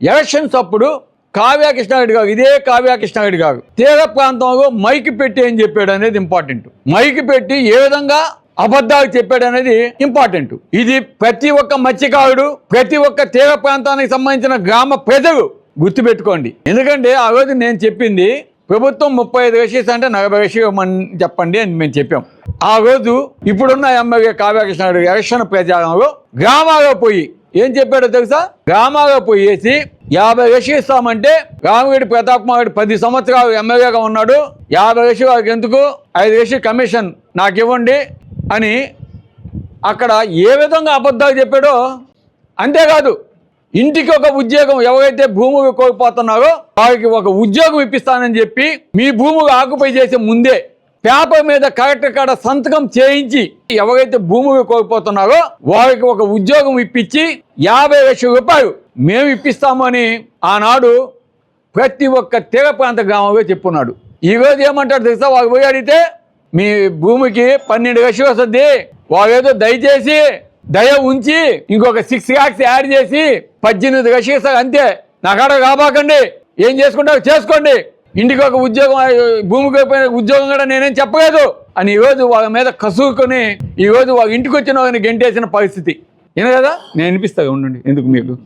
Elections అప్పుడు కావ్య కృష్ణారెడ్డి కాదు ఇదే కావ్య కృష్ణారెడ్డి కాదు తీర ప్రాంతంలో మైక్ పెట్టి ఏం చెప్పాడు అనేది ఇంపార్టెంట్ మైక్ పెట్టి ఏ విధంగా అబద్ధాలు చెప్పాడు అనేది ఇంపార్టెంట్ ఇది ప్రతి ఒక్క మత్స్యకారుడు ప్రతి ఒక్క తీర ప్రాంతానికి సంబంధించిన గ్రామ ప్రజలు గుర్తుపెట్టుకోండి. ఎందుకంటే ఆ రోజు నేను చెప్పింది ప్రభుత్వం ముప్పై ఐదు లక్షలు అంటే నలభై లక్షలు ఇవ్వమని చెప్పండి అని మేము చెప్పాం. ఆ రోజు ఇప్పుడున్న ఎమ్మెల్యే కావ్య ఎలక్షన్ ప్రచారంలో గ్రామాల్లో పోయి ఏం చెప్పాడో తెలుసా? గ్రామాల్లో పోయేసి యాభై లక్షలు ఇస్తామంటే రామగిడి ప్రతాప్ కుమార్ పది సంవత్సరాలు ఎమ్మెల్యేగా ఉన్నాడు. యాభై లక్షలు వారికి ఎందుకు? ఐదు లక్షలు కమిషన్ నాకు ఇవ్వండి అని అక్కడ ఏ విధంగా అబద్ధాలు చెప్పాడో అంతేకాదు ఇంటికి ఒక ఉద్యోగం ఎవరైతే భూములు కోల్పోతున్నారో వారికి ఒక ఉద్యోగం ఇప్పిస్తానని చెప్పి మీ భూములు ఆకుపై చేసే ముందే పేపర్ మీద కలెక్టర్ కాడ సంతకం చేయించి ఎవరైతే భూమి కోల్పోతున్నారో వారికి ఒక ఉద్యోగం ఇప్పించి యాభై లక్షల రూపాయలు మేము ఇప్పిస్తామని ఆనాడు ప్రతి ఒక్క తీర ప్రాంత గ్రామంలో చెప్పున్నాడు. ఈరోజు ఏమంటారు తెలుసా? వాళ్ళు పోయి అడిగితే మీ భూమికి పన్నెండు లక్షలు వస్తుంది. వాళ్ళు దయచేసి దయ ఉంచి ఇంకొక సిక్స్ ల్యాక్స్ యాడ్ చేసి పద్దెనిమిది లక్షలు అంతే. అంతే నాకాడ కాబాకండి ఏం చేసుకుంటారు చేసుకోండి. ఇంటికి ఒక ఉద్యోగం భూమికి అయిపోయిన ఉద్యోగం కూడా నేనేం చెప్పలేదు. అని ఈరోజు వాళ్ళ మీద కసురుకొని ఈరోజు వాళ్ళ ఇంటికి వచ్చిన వాళ్ళని గెంటేసిన పరిస్థితి. ఏనా కదా నేను వినిపిస్తా ఉండండి. ఎందుకు మీకు?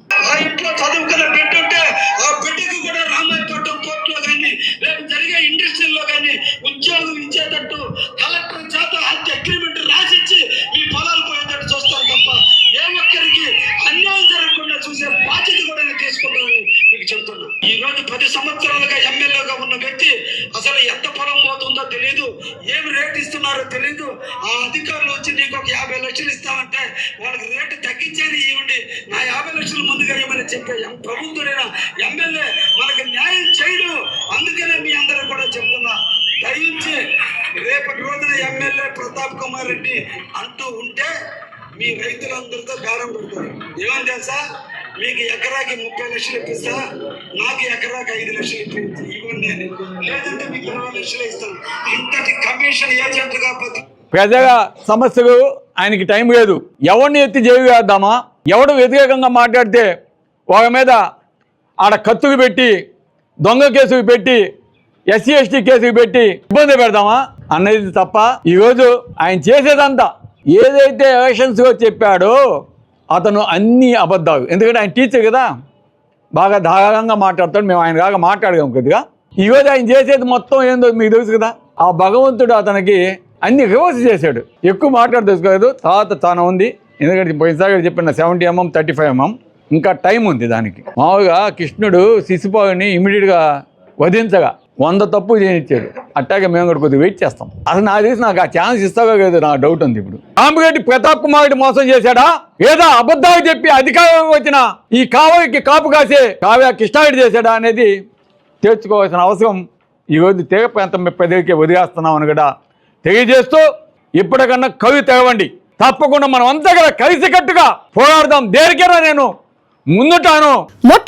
తెలియదు ఏమి రేట్ ఇస్తున్నారో తెలియదు ఆ అధికారులు వచ్చి నీకు ఒక యాభై లక్షలు ఇస్తామంటే వాళ్ళకి రేటు తగ్గించేది ఇవ్వండి నా యాభై లక్షలు ముందుగా ఇవ్వమని చెప్పే ఎం- ఎమ్మెల్యే మనకి న్యాయం చేయడు. అందుకనే మీ అందరూ కూడా చెప్తున్నా. దయించి రేపటి రోజున ఎమ్మెల్యే ప్రతాప్ కుమార్ రెడ్డి అంటూ ఉంటే మీ రైతులందరితో బేరం పెడతారు. ఏమని తెలుసా? మీకు ఎకరాకి ముప్పై లక్షలు ఇప్పిస్తా? నాకు ఎకరాకి ఐదు లక్షలు ఇప్పించి. ఇవ్వండి అని. లేదంటే మీకు ఇరవై లక్షలు ఇస్తాను. అంతటి కమిషన్ ఏజెంట్గా బతి ప్రజల సమస్యలు ఆయనకి టైం లేదు. ఎవరిని ఎత్తి జైలు వేద్దామా? ఎవడు వ్యతిరేకంగా మాట్లాడితే వాళ్ళ మీద ఆడ కత్తుకు పెట్టి దొంగ కేసుకు పెట్టి ఎస్సీ ఎస్టీ కేసుకు పెట్టి ఇబ్బంది పెడదామా? అన్నది తప్ప ఈరోజు ఆయన చేసేదంతా ఏదైతే ఎలక్షన్స్లో చెప్పాడో అతను అన్ని అబద్ధాలు. ఎందుకంటే ఆయన టీచర్ కదా. బాగా ధారాళంగా మాట్లాడతాడు. మేము ఆయన కాగా మాట్లాడగాం కొద్దిగా. ఈరోజు ఆయన చేసేది మొత్తం ఏందో మీకు తెలుసు కదా. ఆ భగవంతుడు అతనికి అన్ని రివర్స్ చేశాడు. ఎక్కువ మాట్లాడు తెలుసుకోలేదు తర్వాత చాలా ఉంది. ఎందుకంటే పోయినసారి చెప్పిన seventy M M thirty five M M ఇంకా టైం ఉంది దానికి. మామూలుగా కృష్ణుడు శిశుపావుని ఇమీడియట్గా వధించగా. వంద తప్పు చేయనిచ్చాడు అట్టాగే మేము కూడా కొద్దిగా వెయిట్ చేస్తాం. అసలు నాకు తెలిసి నాకు ఆ ఛాన్స్ ఇస్తావో కదా నాకు డౌట్ ఉంది ఇప్పుడు. ఆమెగడ్డి ప్రతాప్ కుమార్ రెడ్డి మోసం చేశాడా? ఏదో అబద్ధాలు చెప్పి అధికారం వచ్చిన ఈ కావ్యకి కాపు కాసే కావ్య కృష్ణారెడ్డి చేశాడా అనేది తేల్చుకోవాల్సిన అవసరం. ఈరోజు తెగ ప్రాంతం ప్రజలకి వదిలేస్తున్నామని కూడా తెలియజేస్తూ ఇప్పటికన్నా కవి తెగవండి తప్పకుండా మనం అంతా కదా కలిసికట్టుగా పోరాడదాం. దేనికైనా నేను ముందుంటాను.